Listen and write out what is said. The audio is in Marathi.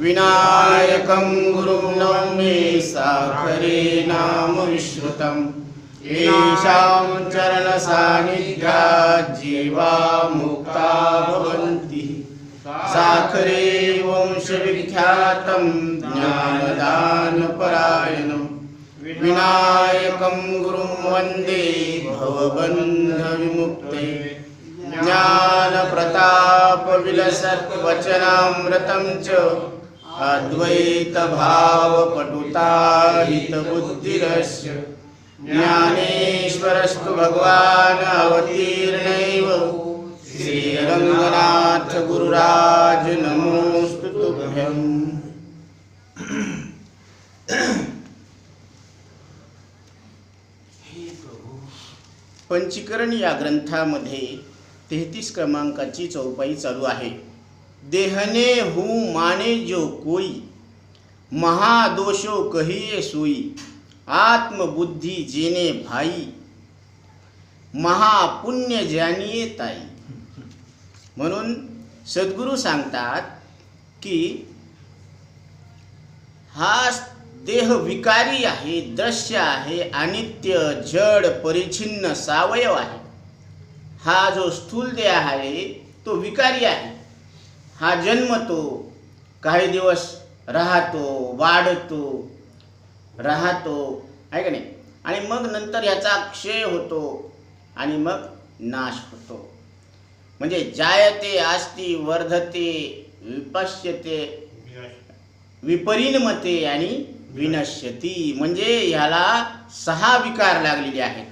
विनायकं गुरुं नौमि साखरे नाम विश्रुतम् येषां चरणसान्निध्यात् जीवा मुक्ता भवन्ति साखरे वंशविख्यातं ज्ञानदानपरायणं विनायकं गुरुं वन्दे भवबन्धविमुक्ते ज्ञानप्रतापविलसत्वचनामृतं च। अद्वैतभावपटुताहितबुद्धिरस्य ज्ञानेश्वरस्तु भगवान् अवतीर्णैव। श्रीरङ्गनाथ गुरुराज नमोऽस्तु तुभ्यम्। पंचीकरण या ग्रंथामध्ये तेहतीस क्रमांकाची चौपाई चालू आहे. देहने हूँ माने जो कोई महादोषो कहिए सोई आत्मबुद्धी जेने भाई महापुण्य जानिये ताई. म्हणून सद्गुरू सांगतात की हा देह विकारी आहे दृश्य आहे अनित्य जड परिच्छिन्न सावयव आहे. हा जो स्थूल देह आहे तो विकारी आहे. हा जन्मतो काही दिवस राहतो वाढतो राहतो आहे का नाही? आणि मग नंतर याचा क्षय होतो आणि मग नाश होतो. म्हणजे जायते आस्ती वर्धते विपश्यते विपरिणमते आणि विनश्यती. म्हणजे ह्याला सहा विकार लागलेले आहेत.